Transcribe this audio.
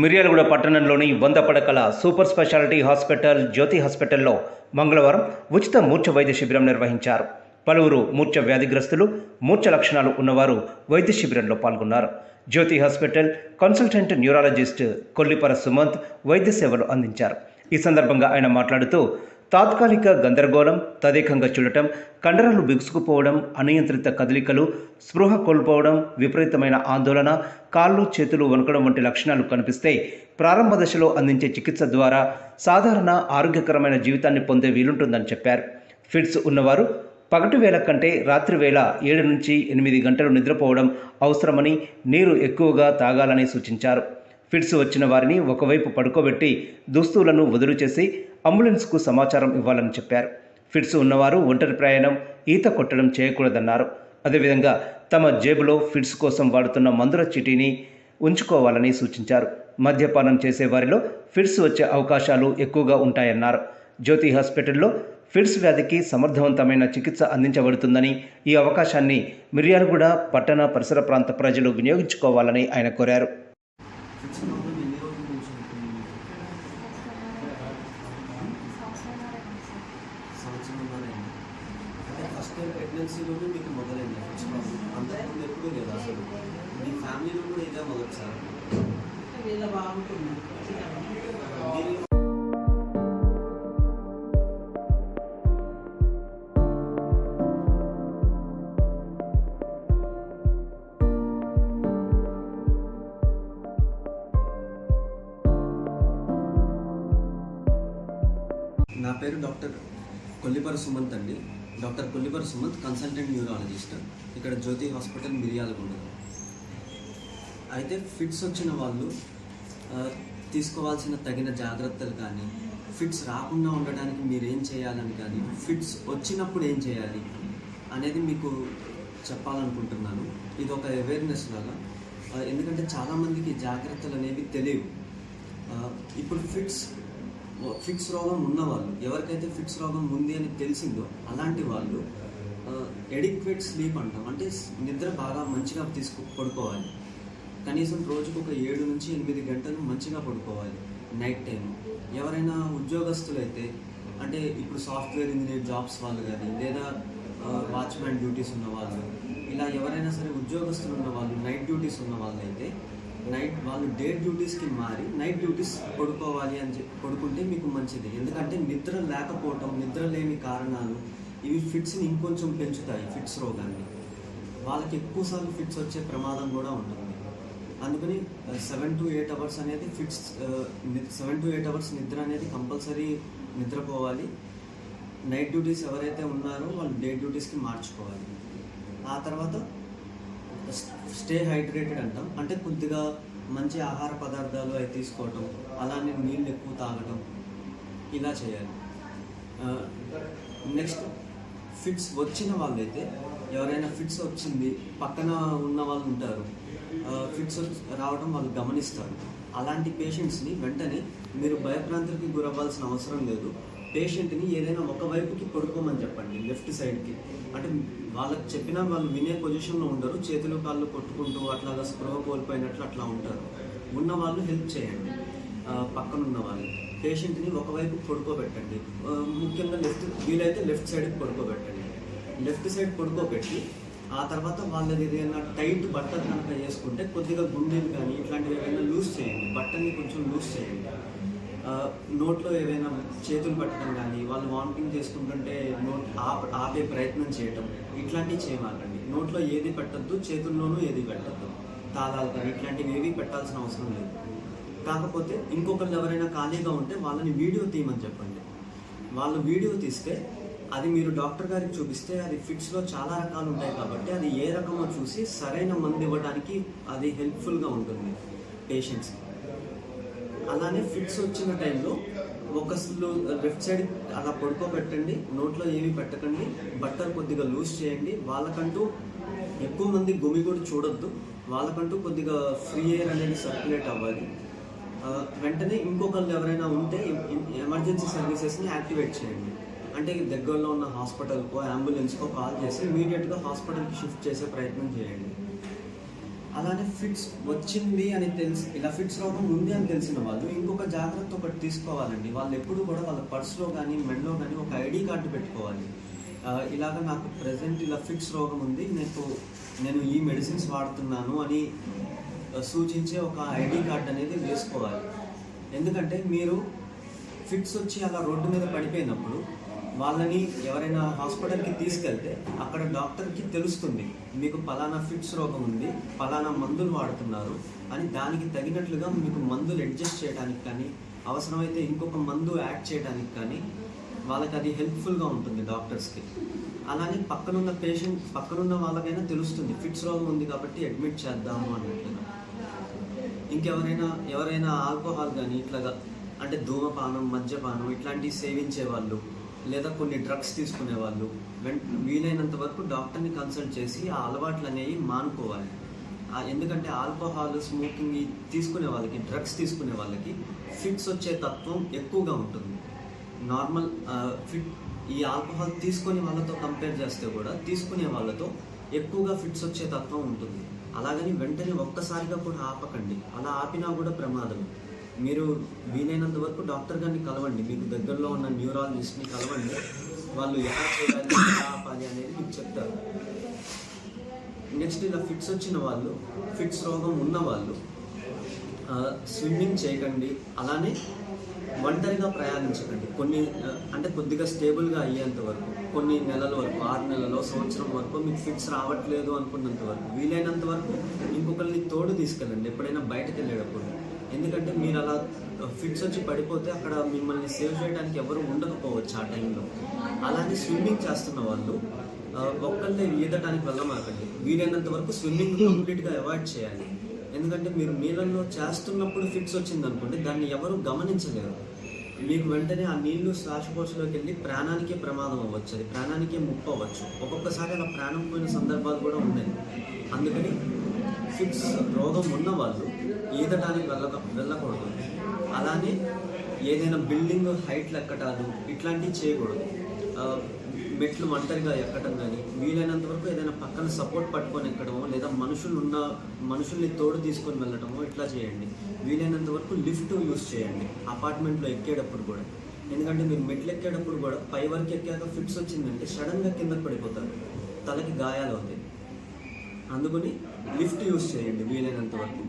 మిర్యాలగూడ పట్టణంలోని వంద పడకల సూపర్ స్పెషాలిటీ హాస్పిటల్ జ్యోతి హాస్పిటల్లో మంగళవారం ఉచిత మూర్ఛ వైద్య శిబిరం నిర్వహించారు. పలువురు మూర్ఛ వ్యాధిగ్రస్తులు మూర్ఛ లక్షణాలు ఉన్నవారు వైద్య శిబిరంలో పాల్గొన్నారు. Jyothi hospital consultant neurologist Kollipara Sumanth వైద్య సేవలు అందించారు. ఈ సందర్భంగా ఆయన మాట్లాడుతూ తాత్కాలిక గందరగోళం తదేకంగా చూడటం కండరాలు బిగుసుకుపోవడం అనియంత్రిత కదలికలు స్పృహ కోల్పోవడం విపరీతమైన ఆందోళన కాళ్ళు చేతులు వణకడం వంటి లక్షణాలు కనిపిస్తే ప్రారంభ దశలో అందించే చికిత్స ద్వారా సాధారణ ఆరోగ్యకరమైన జీవితాన్ని పొందే వీలుంటుందని చెప్పారు. ఫిట్స్ ఉన్నవారు పగటి వేళ కంటే రాత్రి వేళ ఏడు నుంచి ఎనిమిది గంటలు నిద్రపోవడం అవసరమని నీరు ఎక్కువగా తాగాలని సూచించారు. ఫిట్స్ వచ్చిన వారిని ఒకవైపు పడుకోబెట్టి దుస్తువులను వదులు చేసి అంబులెన్స్కు సమాచారం ఇవ్వాలని చెప్పారు. ఫిట్స్ ఉన్నవారు ఒంటరి ప్రయాణం ఈత కొట్టడం చేయకూడదన్నారు. అదేవిధంగా తమ జేబులో ఫిట్స్ కోసం వాడుతున్న మందుల చీటీని ఉంచుకోవాలని సూచించారు. మద్యపానం చేసే వారిలో ఫిట్స్ వచ్చే అవకాశాలు ఎక్కువగా ఉంటాయన్నారు. జ్యోతి హాస్పిటల్లో ఫిట్స్ వ్యాధికి సమర్థవంతమైన చికిత్స అందించబడుతుందని ఈ అవకాశాన్ని మిర్యాలగూడ పట్టణ పరిసర ప్రాంత ప్రజలు వినియోగించుకోవాలని ఆయన కోరారు ఫిక్స్ ప్రాబ్లం ఎన్ని రోజుల నుంచి ఉంటుంది సంవత్సరంన్నర అయింది అంటే ఫస్ట్ ఇయర్ ప్రెగ్నెన్సీలోనే మీకు మొదలైంది. ఫిక్స్ ప్రాబ్లం అంతకుముందు ఎప్పుడూ లేదు అసలు? మీ ఫ్యామిలీలో కూడా ఇదే మొదటిసారి? వీళ్ళ మీరు నా పేరు డాక్టర్ కొల్లిపర సుమంత్ అండి. Doctor Kollipara Sumanth consultant neurologist. ఇక్కడ జ్యోతి హాస్పిటల్ మిరియాలగూడ అయితే ఫిట్స్ వచ్చిన వాళ్ళు తీసుకోవాల్సిన తగిన జాగ్రత్తలు కానీ ఫిట్స్ రాకుండా ఉండడానికి మీరు ఏం చేయాలని కానీ ఫిట్స్ వచ్చినప్పుడు ఏం చేయాలి అనేది మీకు చెప్పాలనుకుంటున్నాను. ఇది ఒక అవేర్నెస్ లాగా. ఎందుకంటే చాలామందికి జాగ్రత్తలు అనేవి తెలియవు. ఇప్పుడు ఫిట్స్ ఫిక్స్ రోగం ఉన్నవాళ్ళు ఎవరికైతే ఫిక్స్ రోగం ఉంది అని తెలిసిందో అలాంటి వాళ్ళు ఎడిక్వేట్ స్లీప్ అంటాం. అంటే నిద్ర బాగా మంచిగా తీసుకు పడుకోవాలి. కనీసం రోజుకు ఒక ఏడు నుంచి ఎనిమిది గంటలు మంచిగా పడుకోవాలి నైట్ టైం ఎవరైనా ఉద్యోగస్తులైతే అంటే ఇప్పుడు సాఫ్ట్వేర్ ఇంజనీర్ జాబ్స్ వాళ్ళు కానీ లేదా వాచ్మ్యాన్ డ్యూటీస్ ఉన్న వాళ్ళు ఇలా ఎవరైనా సరే ఉద్యోగస్తులు ఉన్న వాళ్ళు నైట్ డ్యూటీస్ ఉన్న వాళ్ళు అయితే నైట్ వాళ్ళు డే డ్యూటీస్కి మారి నైట్ డ్యూటీస్ పడుకోవాలి అని చెప్పి పడుకుంటే మీకు మంచిది. ఎందుకంటే నిద్ర లేకపోవటం నిద్ర లేని కారణాలు ఇవి ఫిట్స్ని ఇంకొంచెం పెంచుతాయి ఫిట్స్ రోగాన్ని. వాళ్ళకి ఎక్కువసార్లు ఫిట్స్ వచ్చే ప్రమాదం కూడా ఉంటుంది. అందుకని సెవెన్ టు ఎయిట్ అవర్స్ అనేది fits seven to eight hours నిద్ర అనేది కంపల్సరీ నిద్రపోవాలి. నైట్ డ్యూటీస్ ఎవరైతే ఉన్నారో వాళ్ళు డే డ్యూటీస్కి మార్చుకోవాలి. ఆ తర్వాత స్టే హైడ్రేటెడ్ అంటాం. అంటే కొద్దిగా మంచి ఆహార పదార్థాలు అవి తీసుకోవటం అలానే నీళ్ళు ఎక్కువ తాగటం ఇలా చేయాలి. నెక్స్ట్ ఫిట్స్ వచ్చిన వాళ్ళైతే ఎవరైనా ఫిట్స్ వచ్చింది పక్కన ఉన్న వాళ్ళు ఉంటారు ఫిట్స్ రావడం వాళ్ళు గమనిస్తారు. అలాంటి పేషెంట్స్ని వెంటనే మీరు భయభ్రాంతులకి గురవ్వాల్సిన అవసరం లేదు. పేషెంట్ని ఏదైనా ఒక వైపుకి పడుకోమని చెప్పండి లెఫ్ట్ సైడ్కి అంటే వాళ్ళకి చెప్పినా వాళ్ళు వినే పొజిషన్లో ఉండరు చేతులు కాళ్ళు కొట్టుకుంటూ అట్లాగా స్పృహ కోల్పోయినట్లు అట్లా ఉంటారు. ఉన్న వాళ్ళు హెల్ప్ చేయండి. పక్కన ఉన్న వాళ్ళు. పేషెంట్ని ఒకవైపు పడుకోబెట్టండి. ముఖ్యంగా లెఫ్ట్ వీలైతే లెఫ్ట్ సైడ్కి పడుకోబెట్టండి. లెఫ్ట్ సైడ్ పడుకోబెట్టి ఆ తర్వాత వాళ్ళది ఏదైనా టైట్ బట్ట కనుక వేసుకుంటే కొద్దిగా గుండెలు కానీ ఇట్లాంటివి ఏమైనా లూజ్ చేయండి. బట్టని కొంచెం లూజ్ చేయండి. నోట్లో ఏదైనా చేతులు పట్టడం కానీ వాళ్ళు వామిటింగ్ చేసుకుంటుంటే నోట్ ఆప ఆపే ప్రయత్నం చేయటం ఇట్లాంటివి చేయమాకండి. నోట్లో ఏది పెట్టద్దు చేతుల్లోనూ ఏది పెట్టద్దు. తాళాలు కానీ ఇట్లాంటివి ఏవి పెట్టాల్సిన అవసరం లేదు. కాకపోతే ఇంకొకళ్ళు ఎవరైనా ఖాళీగా ఉంటే వాళ్ళని వీడియో తీయమని చెప్పండి. వాళ్ళు వీడియో తీస్తే అది మీరు డాక్టర్ గారికి చూపిస్తే అది ఫిట్స్లో చాలా రకాలు ఉంటాయి కాబట్టి అది ఏ రకమో చూసి సరైన మందు ఇవ్వడానికి అది హెల్ప్ఫుల్గా ఉంటుంది పేషెంట్స్కి. అలానే ఫిట్స్ వచ్చిన టైంలో ఒక లెఫ్ట్ సైడ్ అలా పడుకోబెట్టండి నోట్లో ఏమీ పెట్టకండి బట్టర్ కొద్దిగా లూజ్ చేయండి. వాళ్ళకంటూ ఎక్కువ మంది గుమి కూడా చూడొద్దు. వాళ్ళకంటూ కొద్దిగా ఫ్రీ ఎయిర్ అనేది సర్క్యులేట్ అవ్వాలి. వెంటనే ఇంకొకళ్ళు ఎవరైనా ఉంటే ఎమర్జెన్సీ సర్వీసెస్ని యాక్టివేట్ చేయండి. అంటే దగ్గరలో ఉన్న హాస్పిటల్కో అంబులెన్స్కో కాల్ చేసి ఇమీడియట్గా హాస్పిటల్కి షిఫ్ట్ చేసే ప్రయత్నం చేయండి. అలానే ఫిట్స్ వచ్చింది అని తెలిసి ఇలా ఫిట్స్ రోగం ఉంది అని తెలిసిన వాళ్ళు ఇంకొక జాగ్రత్త ఒకటి తీసుకోవాలండి. వాళ్ళు ఎప్పుడు కూడా వాళ్ళ పర్స్లో కానీ మెడలో కానీ ఒక ఐడి కార్డు పెట్టుకోవాలి. ఇలాగ నాకు ప్రజెంట్ ఇలా ఫిట్స్ రోగం ఉంది నాకు నేను ఈ మెడిసిన్స్ వాడుతున్నాను అని సూచించే ఒక ఐడి కార్డ్ అనేది వేసుకోవాలి. ఎందుకంటే మీరు ఫిట్స్ వచ్చి అలా రోడ్డు మీద పడిపోయినప్పుడు వాళ్ళని ఎవరైనా హాస్పిటల్కి తీసుకెళ్తే అక్కడ డాక్టర్కి తెలుస్తుంది మీకు పలానా ఫిట్స్ రోగం ఉంది పలానా మందులు వాడుతున్నారు అని దానికి తగినట్లుగా మీకు మందులు అడ్జస్ట్ చేయడానికి కానీ అవసరమైతే ఇంకొక మందు యాడ్ చేయడానికి కానీ వాళ్ళకి అది హెల్ప్ఫుల్గా ఉంటుంది డాక్టర్స్కి. అలానే పక్కనున్న పేషెంట్ పక్కనున్న వాళ్ళకైనా తెలుస్తుంది ఫిట్స్ రోగం ఉంది కాబట్టి అడ్మిట్ చేద్దాము అన్నట్లుగా. ఇంకెవరైనా ఎవరైనా ఆల్కహాల్ కానీ ఇట్లాగా అంటే ధూమపానం మద్యపానం ఇట్లాంటివి సేవించే వాళ్ళు లేదా కొన్ని డ్రగ్స్ తీసుకునే వాళ్ళు వెంట వీలైనంత వరకు డాక్టర్ని కన్సల్ట్ చేసి ఆ అలవాట్లు అనేవి మానుకోవాలి ఎందుకంటే ఆల్కహాల్ స్మోకింగ్ తీసుకునే వాళ్ళకి డ్రగ్స్ తీసుకునే వాళ్ళకి ఫిట్స్ వచ్చే తత్వం ఎక్కువగా ఉంటుంది. నార్మల్ ఫిట్ ఈ ఆల్కహాల్ తీసుకునే వాళ్ళతో కంపేర్ చేస్తే కూడా తీసుకునే వాళ్ళతో ఎక్కువగా ఫిట్స్ వచ్చే తత్వం ఉంటుంది. అలాగని వెంటనే ఒక్కసారిగా కూడా ఆపకండి. అలా ఆపినా కూడా ప్రమాదం మీరు వీలైనంత వరకు డాక్టర్ గారిని కలవండి. మీకు దగ్గరలో ఉన్న న్యూరాలజిస్ట్ని కలవండి. వాళ్ళు ఎలా చేయాలి ఎలా ఆపాలి అనేది మీకు చెప్తారు. నెక్స్ట్ ఇలా ఫిట్స్ వచ్చిన వాళ్ళు ఫిట్స్ రోగం ఉన్న వాళ్ళు స్విమ్మింగ్ చేయకండి. అలానే ఒంటరిగా ప్రయాణించకండి. కొన్ని అంటే కొద్దిగా స్టేబుల్గా అయ్యేంత వరకు కొన్ని నెలల వరకు ఆరు నెలలో సంవత్సరం వరకు మీకు ఫిట్స్ రావట్లేదు అనుకున్నంత వరకు వీలైనంత వరకు ఇంకొకరిని తోడు తీసుకెళ్ళండి. ఎప్పుడైనా బయటకు వెళ్ళేటప్పుడు ఎందుకంటే మీరు అలా ఫిట్స్ వచ్చి పడిపోతే అక్కడ మిమ్మల్ని సేవ్ చేయడానికి ఎవరు ఉండకపోవచ్చు ఆ టైంలో. అలానే స్విమ్మింగ్ చేస్తున్న వాళ్ళు ఒక్కళ్ళే ఈదటానికి వెళ్ళమాకండి. వీలైనంత వరకు స్విమ్మింగ్ కంప్లీట్గా అవాయిడ్ చేయాలి. ఎందుకంటే మీరు నీళ్ళల్లో చేస్తున్నప్పుడు ఫిట్స్ వచ్చింది అనుకోండి దాన్ని ఎవరు గమనించలేరు. మీకు వెంటనే ఆ నీళ్ళు శ్వాసకోశలోకి వెళ్ళి ప్రాణానికే ప్రమాదం అవ్వచ్చు అది ప్రాణానికే ముప్పు అవ్వచ్చు. ఒక్కొక్కసారి అలా ప్రాణం పోయిన సందర్భాలు కూడా ఉన్నాయి. అందుకని ఫిట్స్ రోగం ఉన్న వాళ్ళు ఈదటానికి వెళ్ళక వెళ్ళకూడదు. అలానే ఏదైనా బిల్డింగ్ హైట్లు ఎక్కటాలు ఇట్లాంటివి చేయకూడదు. మెట్లు ఒంటరిగా ఎక్కడం కానీ వీలైనంత వరకు ఏదైనా పక్కన సపోర్ట్ పట్టుకొని ఎక్కడమో లేదా మనుషులు ఉన్న మనుషుల్ని తోడు తీసుకొని వెళ్ళటమో ఇట్లా చేయండి. వీలైనంత వరకు లిఫ్ట్ యూస్ చేయండి అపార్ట్మెంట్లో ఎక్కేటప్పుడు కూడా. ఎందుకంటే మీరు మెట్లు ఎక్కేటప్పుడు కూడా పై వరకు ఎక్కాక ఫిట్స్ వచ్చిందంటే సడన్గా కింద పడిపోతారు. తలకి గాయాలు అవుతాయి. అందుకని లిఫ్ట్ యూస్ చేయండి వీలైనంత వరకు.